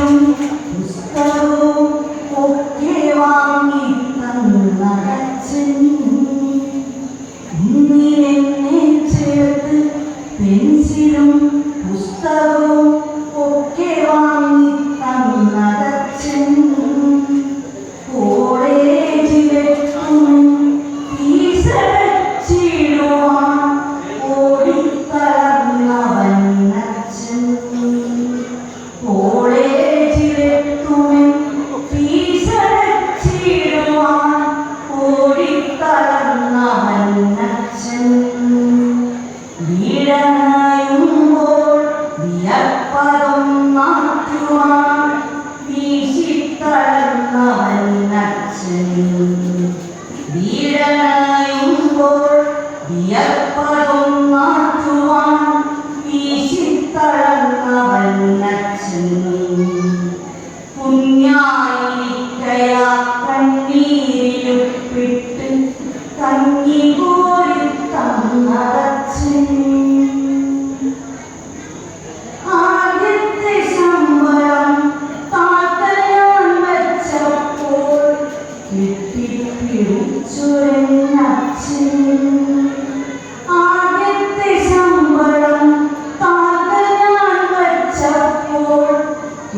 വഴിയും പുസ്തകവും ഒക്കെ വാങ്ങി തന്നടച്ചൻ ചേർത്ത് പെൻസിലും പുസ്തകവും ഈടനയുമ്പോൾ വിയർപ്പതും മാറ്റുവാൻ വീശിത്തളർന്ന വന്നച്ചെന്നും പുണ്യായിരിക്കയാ കണ്ണീരിലും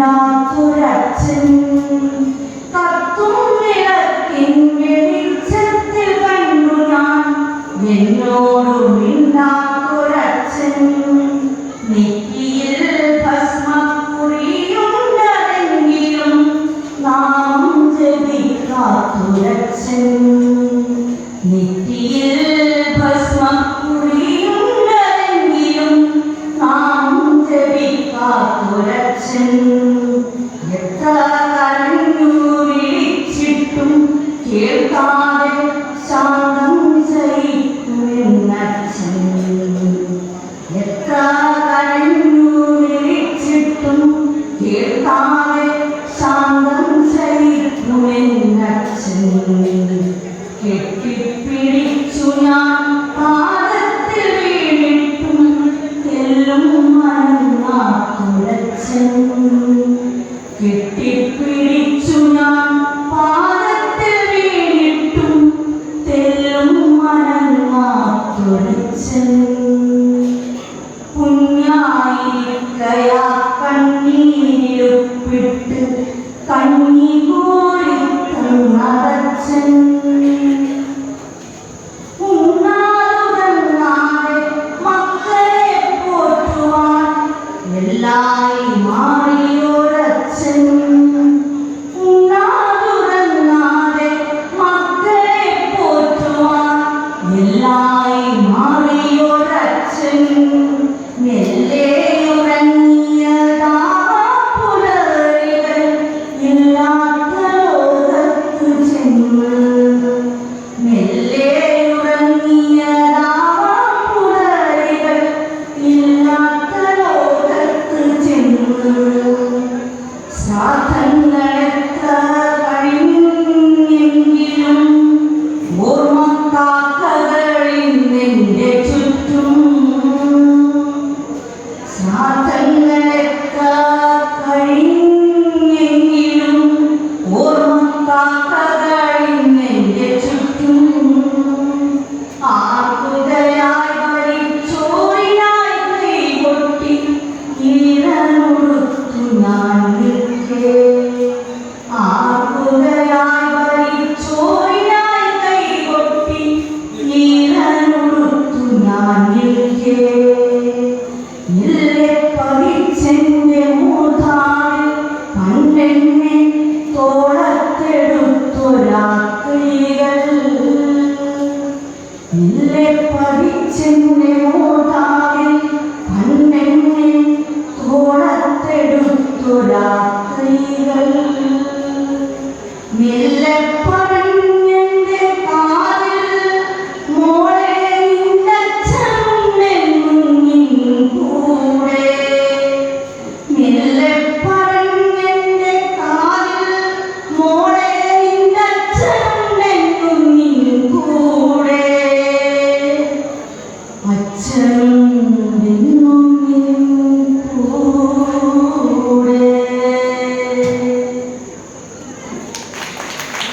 ഗോവിന്ദാതുരച്ഛൻ തത്വം വിളക്കിൻ വെളിച്ചത്തിൽ കണ്ടു ഞാൻ എന്നോടുമിൻ വിട്ട് കണ്ണി കോരി തന്നതച്ചൻ എല്ലാ